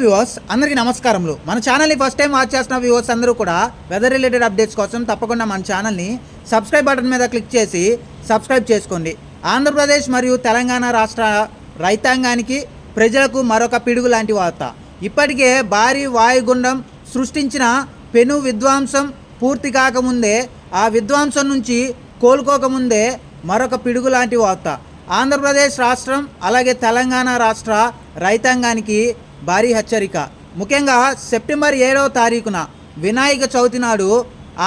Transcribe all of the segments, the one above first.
Viewers అందరికీ నమస్కారములు. మన ఛానల్ని ఫస్ట్ టైం వాచ్ చేస్తున్న వ్యూవర్స్ అందరూ కూడా వెదర్ రిలేటెడ్ అప్డేట్స్ కోసం తప్పకుండా మన ఛానల్ని సబ్స్క్రైబ్ బటన్ మీద క్లిక్ చేసి సబ్స్క్రైబ్ చేసుకోండి. ఆంధ్రప్రదేశ్ మరియు తెలంగాణ రాష్ట్ర రైతాంగానికి ప్రజలకు మరొక పిడుగు లాంటి వార్త. ఇప్పటికే భారీ వాయుగుండం సృష్టించిన పెను విధ్వంసం పూర్తి కాకముందే ఆ విధ్వంసం నుంచి కోలుకోకముందే మరొక పిడుగు లాంటి వార్త. ఆంధ్రప్రదేశ్ రాష్ట్రం అలాగే తెలంగాణ రాష్ట్ర రైతాంగానికి భారీ హెచ్చరిక. ముఖ్యంగా సెప్టెంబర్ ఏడవ తారీఖున వినాయక చవితి నాడు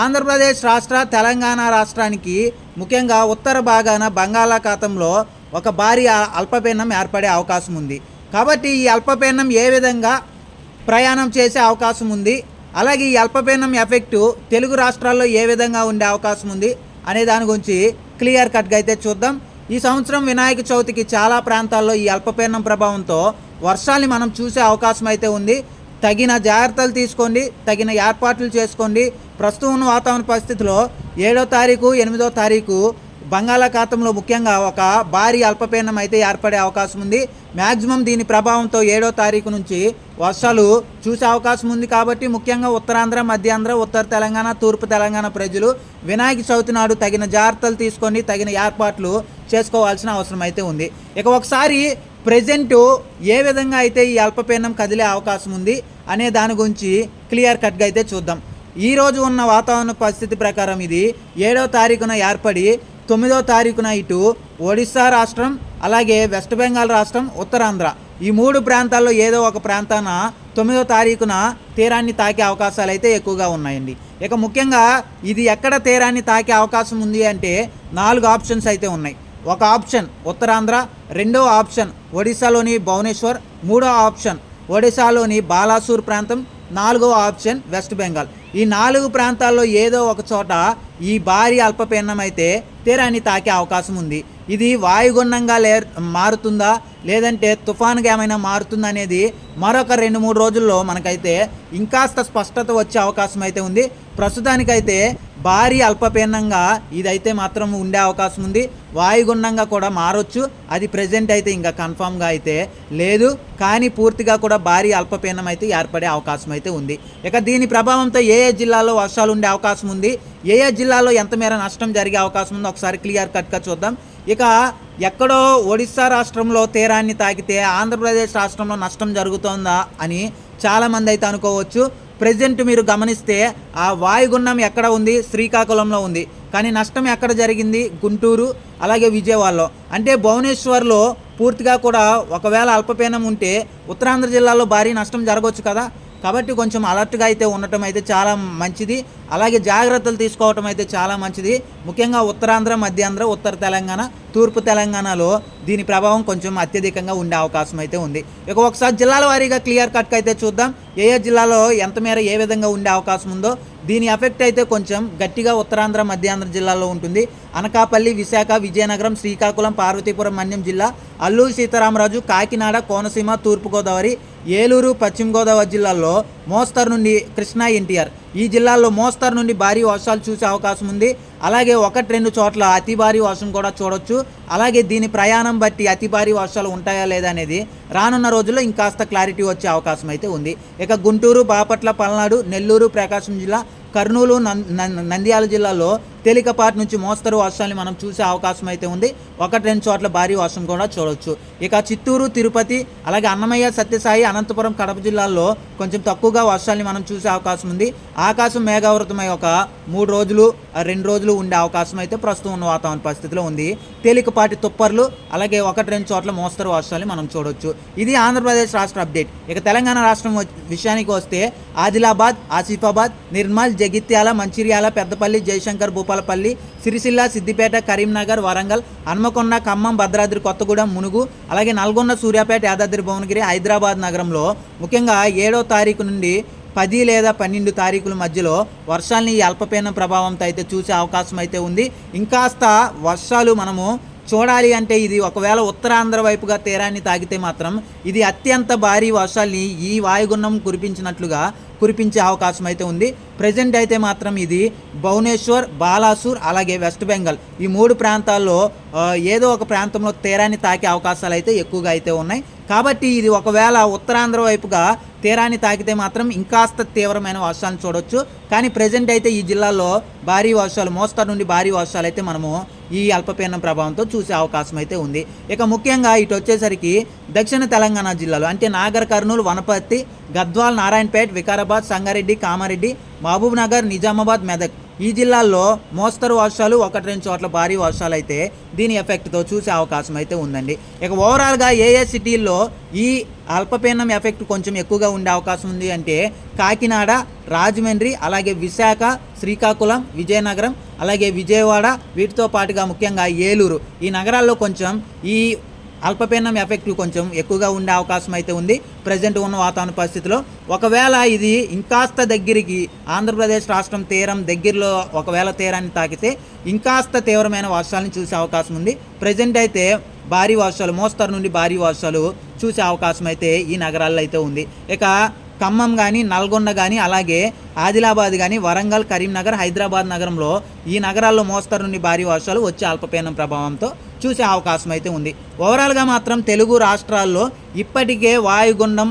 ఆంధ్రప్రదేశ్ రాష్ట్ర తెలంగాణ రాష్ట్రానికి ముఖ్యంగా ఉత్తర భాగాన బంగాళాఖాతంలో ఒక భారీ అల్పపీడనం ఏర్పడే అవకాశం ఉంది. కాబట్టి ఈ అల్పపీడనం ఏ విధంగా ప్రయాణం చేసే అవకాశం ఉంది? అలాగే ఈ అల్పపీడనం ఎఫెక్టు తెలుగు రాష్ట్రాల్లో ఏ విధంగా ఉండే అవకాశం ఉంది? అనే దాని గురించి క్లియర్ కట్గా అయితే చూద్దాం. ఈ సంవత్సరం వినాయక చవితికి చాలా ప్రాంతాల్లో ఈ అల్పపీడనం ప్రభావంతో వర్షాల్ని మనం చూసే అవకాశం అయితే ఉంది. తగిన జాగ్రత్తలు తీసుకోండి. తగిన ఏర్పాట్లు చేసుకోండి. ప్రస్తుతం ఉన్న వాతావరణ పరిస్థితిలో ఏడో తారీఖు ఎనిమిదో తారీఖు బంగాళాఖాతంలో ముఖ్యంగా ఒక భారీ అల్పపీడనం అయితే ఏర్పడే అవకాశం ఉంది. మ్యాక్సిమం దీని ప్రభావంతో ఏడో తారీఖు నుంచి వర్షాలు చూసే అవకాశం ఉంది కాబట్టి ముఖ్యంగా ఉత్తరాంధ్ర మధ్యాంధ్ర ఉత్తర తెలంగాణ తూర్పు తెలంగాణ ప్రజలు వినాయక చవితి నాడు తగిన జాగ్రత్తలు తీసుకొని తగిన ఏర్పాట్లు చేసుకోవాల్సిన అవసరం అయితే ఉంది. ఇక ఒకసారి ప్రజెంట్ ఏ విధంగా అయితే ఈ అల్పపీడనం కదిలే అవకాశం ఉంది అనే దాని గురించి క్లియర్ కట్గా అయితే చూద్దాం. ఈ రోజు ఉన్న వాతావరణ పరిస్థితి ప్రకారం ఇది ఏడవ తారీఖున ఏర్పడి తొమ్మిదో తారీఖున ఇటు ఒడిశా రాష్ట్రం అలాగే వెస్ట్ బెంగాల్ రాష్ట్రం ఉత్తరాంధ్ర. ఈ మూడు ప్రాంతాల్లో ఏదో ఒక ప్రాంతాన తొమ్మిదో తారీఖున తీరాన్ని తాకే అవకాశాలు అయితే ఎక్కువగా ఉన్నాయండి. ఇక ముఖ్యంగా ఇది ఎక్కడ తీరాన్ని తాకే అవకాశం ఉంది అంటే నాలుగు ఆప్షన్స్ అయితే ఉన్నాయి. ఒక ఆప్షన్ ఉత్తరాంధ్ర రెండో ఆప్షన్ ఒడిశాలోని భువనేశ్వర్ మూడో ఆప్షన్ ఒడిశాలోని బాలాసూర్ ప్రాంతం నాలుగో ఆప్షన్ వెస్ట్ బెంగాల్. ఈ నాలుగు ప్రాంతాల్లో ఏదో ఒక చోట ఈ భారీ అల్పపీడనం అయితే తీరాన్ని తాకే అవకాశం ఉంది. ఇది వాయుగుండంగా లే మారుతుందా? లేదంటే తుఫాన్గా ఏమైనా మారుతుందా అనేది మరొక రెండు మూడు రోజుల్లో మనకైతే ఇంకాస్త స్పష్టత వచ్చే అవకాశం అయితే ఉంది. ప్రస్తుతానికైతే భారీ అల్పపీడనంగా ఇదైతే మాత్రం ఉండే అవకాశం ఉంది. వాయుగుండంగా కూడా మారొచ్చు. అది ప్రజెంట్ అయితే ఇంకా కన్ఫామ్గా అయితే లేదు. కానీ పూర్తిగా కూడా భారీ అల్పపీడనం అయితే ఏర్పడే అవకాశం అయితే ఉంది. ఇక దీని ప్రభావంతో ఏ ఏ జిల్లాలో వర్షాలు ఉండే అవకాశం ఉంది? ఏ ఏ జిల్లాలో ఎంత మేర నష్టం జరిగే అవకాశం ఉందో? ఒకసారి క్లియర్ కట్గా చూద్దాం. ఇక ఎక్కడో ఒడిస్సా రాష్ట్రంలో తీరాన్ని తాకితే ఆంధ్రప్రదేశ్ రాష్ట్రంలో నష్టం జరుగుతోందా అని చాలామంది అయితే అనుకోవచ్చు. ప్రజెంట్ మీరు గమనిస్తే ఆ వాయుగుండం ఎక్కడ ఉంది? శ్రీకాకుళంలో ఉంది. కానీ నష్టం ఎక్కడ జరిగింది? గుంటూరు అలాగే విజయవాడలో. అంటే భువనేశ్వర్లో పూర్తిగా కూడా ఒకవేళ అల్పపీనం ఉంటే ఉత్తరాంధ్ర జిల్లాలో భారీ నష్టం జరగవచ్చు కదా? కాబట్టి కొంచెం అలర్ట్గా అయితే ఉండటం అయితే చాలా మంచిది. అలాగే జాగ్రత్తలు తీసుకోవటం అయితే చాలా మంచిది. ముఖ్యంగా ఉత్తరాంధ్ర మధ్యాంధ్ర ఉత్తర తెలంగాణ తూర్పు తెలంగాణలో దీని ప్రభావం కొంచెం అత్యధికంగా ఉండే అవకాశం అయితే ఉంది. ఇక ఒకసారి జిల్లాల వారీగా క్లియర్ కట్గా అయితే చూద్దాం. ఏ ఏ జిల్లాలో ఎంత మేర ఏ విధంగా ఉండే అవకాశం ఉందో. దీని ఎఫెక్ట్ అయితే కొంచెం గట్టిగా ఉత్తరాంధ్ర మధ్యాంధ్ర జిల్లాలో ఉంటుంది. అనకాపల్లి విశాఖ విజయనగరం శ్రీకాకుళం పార్వతీపురం మన్యం జిల్లా అల్లూరు సీతారామరాజు కాకినాడ కోనసీమ తూర్పుగోదావరి ఏలూరు పశ్చిమ గోదావరి జిల్లాల్లో మోస్తరు నుండి కృష్ణా ఎన్టీఆర్. ఈ జిల్లాల్లో మోస్తరు నుండి భారీ వర్షాలు చూసే అవకాశం ఉంది. అలాగే ఒకటి రెండు చోట్ల అతి భారీ వర్షం కూడా చూడొచ్చు. అలాగే దీని ప్రయాణం బట్టి అతి భారీ వర్షాలు ఉంటాయా లేదా అనేది రానున్న రోజుల్లో ఇంకాస్త క్లారిటీ వచ్చే అవకాశం అయితే ఉంది. ఇక గుంటూరు బాపట్ల పల్నాడు నెల్లూరు ప్రకాశం జిల్లా కర్నూలు నంద్యాల జిల్లాలో తేలికపాటి నుంచి మోస్తరు వర్షాన్ని మనం చూసే అవకాశం అయితే ఉంది. ఒకటి రెండు చోట్ల భారీ వర్షం కూడా చూడవచ్చు ఇక చిత్తూరు తిరుపతి అలాగే అన్నమయ్య సత్యసాయి అనంతపురం కడప జిల్లాల్లో కొంచెం తక్కువగా వర్షాన్ని మనం చూసే అవకాశం ఉంది. ఆకాశం మేఘావృతమై ఒక మూడు రోజులు రెండు రోజులు ఉండే అవకాశం అయితే ప్రస్తుతం ఉన్న వాతావరణ పరిస్థితిలో ఉంది. తేలికపాటి తుప్పర్లు అలాగే ఒకటి రెండు చోట్ల మోస్తరు వర్షాలు మనం చూడవచ్చు ఇది ఆంధ్రప్రదేశ్ రాష్ట్ర అప్డేట్. ఇక తెలంగాణ రాష్ట్రం వ- విషయానికి వస్తే ఆదిలాబాద్ ఆసిఫాబాద్ నిర్మల్ జగిత్యాల మంచిర్యాల పెద్దపల్లి జయశంకర్ భూపాలపల్లి సిరిసిల్ల సిద్దిపేట కరీంనగర్ వరంగల్ హన్మకొండ ఖమ్మం భద్రాద్రి కొత్తగూడెం మునుగు అలాగే నల్గొండ సూర్యాపేట యాదాద్రి భువనగిరి హైదరాబాద్ నగరంలో ముఖ్యంగా ఏడో తారీఖు నుండి పది లేదా పన్నెండు తారీఖుల మధ్యలో వర్షాలని ఈ అల్పపీడనం ప్రభావంతో అయితే చూసే అవకాశం అయితే ఉంది. ఇంకాస్త వర్షాలు మనము చూడాలి అంటే ఇది ఒకవేళ ఉత్తరాంధ్ర వైపుగా తీరాన్ని తాకితే మాత్రం ఇది అత్యంత భారీ వర్షాల్ని ఈ వాయుగుండం కురిపించినట్లుగా కురిపించే అవకాశం అయితే ఉంది. ప్రజెంట్ అయితే మాత్రం ఇది భువనేశ్వర్ బాలాసూర్ అలాగే వెస్ట్ బెంగాల్ ఈ మూడు ప్రాంతాల్లో ఏదో ఒక ప్రాంతంలో తీరాన్ని తాకే అవకాశాలు అయితే ఎక్కువగా అయితే ఉన్నాయి. కాబట్టి ఇది ఒకవేళ ఉత్తరాంధ్ర వైపుగా తీరాన్ని తాకితే మాత్రం ఇంకాస్త తీవ్రమైన వర్షాలను చూడొచ్చు. కానీ ప్రజెంట్ అయితే ఈ జిల్లాలో భారీ వర్షాలు మోస్తరు నుండి భారీ వర్షాలు అయితే మనము ఈ అల్పపీడనం ప్రభావంతో చూసే అవకాశం అయితే ఉంది. ఇక ముఖ్యంగా ఇటు వచ్చేసరికి దక్షిణ తెలంగాణ జిల్లాలో అంటే నాగర్ కర్నూలు వనపర్తి గద్వాల్ నారాయణపేట్ వికారాబాద్ సంగారెడ్డి కామారెడ్డి మహబూబ్నగర్ నిజామాబాద్ మెదక్ ఈ జిల్లాల్లో మోస్తరు వర్షాలు ఒకటి రెండు చోట్ల భారీ వర్షాలు అయితే దీని ఎఫెక్ట్తో చూసే అవకాశం అయితే ఉందండి. ఇక ఓవరాల్గా ఏ ఏ సిటీల్లో ఈ అల్పపీడనం ఎఫెక్ట్ కొంచెం ఎక్కువగా ఉండే అవకాశం ఉంది అంటే కాకినాడ రాజమండ్రి అలాగే విశాఖ శ్రీకాకుళం విజయనగరం అలాగే విజయవాడ వీటితో పాటుగా ముఖ్యంగా ఏలూరు. ఈ నగరాల్లో కొంచెం ఈ అల్పపీడనం ఎఫెక్ట్ కొంచెం ఎక్కువగా ఉండే అవకాశం అయితే ఉంది. ప్రజెంట్ ఉన్న వాతావరణ పరిస్థితిలో ఒకవేళ ఇది ఇంకాస్త దగ్గరికి ఆంధ్రప్రదేశ్ రాష్ట్రం తీరం దగ్గరలో ఒకవేళ తీరాన్ని తాకితే ఇంకాస్త తీవ్రమైన వర్షాలను చూసే అవకాశం ఉంది. ప్రజెంట్ అయితే భారీ వర్షాలు మోస్తరు నుండి భారీ వర్షాలు చూసే అవకాశం అయితే ఈ నగరాల్లో అయితే ఉంది. ఇక ఖమ్మం కానీ నల్గొండ కానీ అలాగే ఆదిలాబాద్ కానీ వరంగల్ కరీంనగర్ హైదరాబాద్ నగరంలో ఈ నగరాల్లో మోస్తరు నుండి భారీ వర్షాలు వచ్చే అల్పపీడనం ప్రభావంతో చూసే అవకాశం అయితే ఉంది. ఓవరాల్గా మాత్రం తెలుగు రాష్ట్రాల్లో ఇప్పటికే వాయుగుండం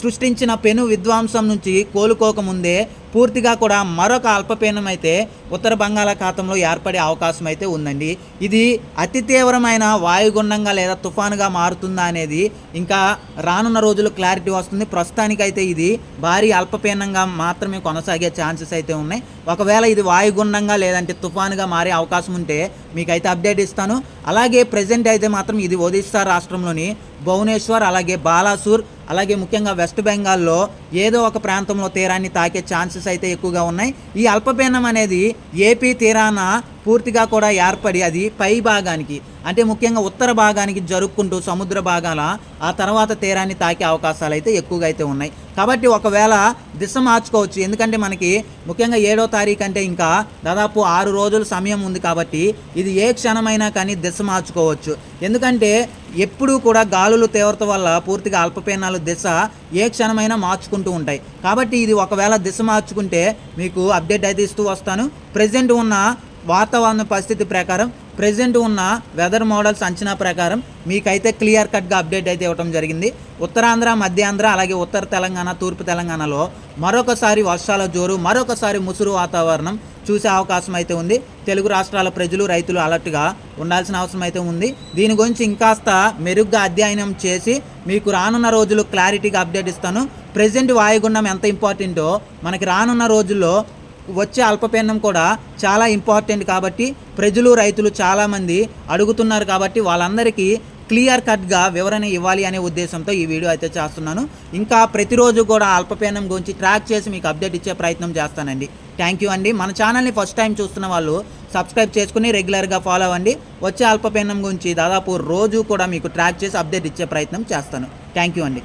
సృష్టించిన పెను విధ్వంసం నుంచి కోలుకోకముందే పూర్తిగా కూడా మరొక అల్పపీనం అయితే ఉత్తర బంగాళాఖాతంలో ఏర్పడే అవకాశం అయితే ఉందండి. ఇది అతి తీవ్రమైన వాయుగుండంగా లేదా తుఫానుగా మారుతుందా అనేది ఇంకా రానున్న రోజులు క్లారిటీ వస్తుంది. ప్రస్తుతానికైతే ఇది భారీ అల్పపీనంగా మాత్రమే కొనసాగే ఛాన్సెస్ అయితే ఉన్నాయి. ఒకవేళ ఇది వాయుగుండంగా లేదంటే తుఫానుగా మారే అవకాశం ఉంటే మీకైతే అప్డేట్ ఇస్తాను. అలాగే ప్రజెంట్ అయితే మాత్రం ఇది ఒడిస్సా రాష్ట్రంలోని భువనేశ్వర్ అలాగే బాలాసూర్ అలాగే ముఖ్యంగా వెస్ట్ బెంగాల్లో ఏదో ఒక ప్రాంతంలో తీరాన్ని తాకే ఛాన్సెస్ అయితే ఎక్కువగా ఉన్నాయి. ఈ అల్పపీడనం అనేది ఏపీ తీరాన పూర్తిగా కూడా ఏర్పడి అది పై భాగానికి అంటే ముఖ్యంగా ఉత్తర భాగానికి జరుపుకుంటూ సముద్ర భాగాల ఆ తర్వాత తీరాన్ని తాకే అవకాశాలు అయితే ఎక్కువగా అయితే ఉన్నాయి. కాబట్టి ఒకవేళ దిశ మార్చుకోవచ్చు. ఎందుకంటే మనకి ముఖ్యంగా ఏడో తారీఖు అంటే ఇంకా దాదాపు ఆరు రోజుల సమయం ఉంది కాబట్టి ఇది ఏ క్షణమైనా కానీ దిశ మార్చుకోవచ్చు. ఎందుకంటే ఎప్పుడూ కూడా గాలులు తీవ్రత వల్ల పూర్తిగా అల్పపీనాలు దిశ ఏ క్షణమైనా మార్చుకుంటూ ఉంటాయి. కాబట్టి ఇది ఒకవేళ దిశ మార్చుకుంటే మీకు అప్డేట్ అయితే ఇస్తూ వస్తాను. ప్రజెంట్ ఉన్న వాతావరణ పరిస్థితి ప్రకారం ప్రజెంట్ ఉన్న వెదర్ మోడల్స్ అంచనా ప్రకారం మీకైతే క్లియర్ కట్గా అప్డేట్ అయితే ఇవ్వడం జరిగింది. ఉత్తరాంధ్ర మధ్యాంధ్ర అలాగే ఉత్తర తెలంగాణ తూర్పు తెలంగాణలో మరొకసారి వర్షాల జోరు మరొకసారి ముసురు వాతావరణం చూసే అవకాశం అయితే ఉంది. తెలుగు రాష్ట్రాల ప్రజలు రైతులు అలర్ట్గా ఉండాల్సిన అవసరం అయితే ఉంది. దీని గురించి ఇంకాస్త మెరుగ్గా అధ్యయనం చేసి మీకు రానున్న రోజులు క్లారిటీగా అప్డేట్ ఇస్తాను. ప్రజెంట్ వాయుగుండం ఎంత ఇంపార్టెంటో మనకి రానున్న రోజుల్లో వచ్చే అల్పపీడనం కూడా చాలా ఇంపార్టెంట్ కాబట్టి ప్రజలు రైతులు చాలామంది అడుగుతున్నారు కాబట్టి వాళ్ళందరికీ క్లియర్ కట్గా వివరణ ఇవ్వాలి అనే ఉద్దేశంతో ఈ వీడియో అయితే చేస్తున్నాను. ఇంకా ప్రతిరోజు కూడా అల్పపీడనం గురించి ట్రాక్ చేసి మీకు అప్డేట్ ఇచ్చే ప్రయత్నం చేస్తానండి. థ్యాంక్ యూ అండి. మన ఛానల్ని ఫస్ట్ టైం చూస్తున్న వాళ్ళు సబ్స్క్రైబ్ చేసుకుని రెగ్యులర్గా ఫాలో అవ్వండి. వచ్చే అల్పపీడనం గురించి దాదాపు రోజు కూడా మీకు ట్రాక్ చేసి అప్డేట్ ఇచ్చే ప్రయత్నం చేస్తాను. థ్యాంక్ యూ అండి.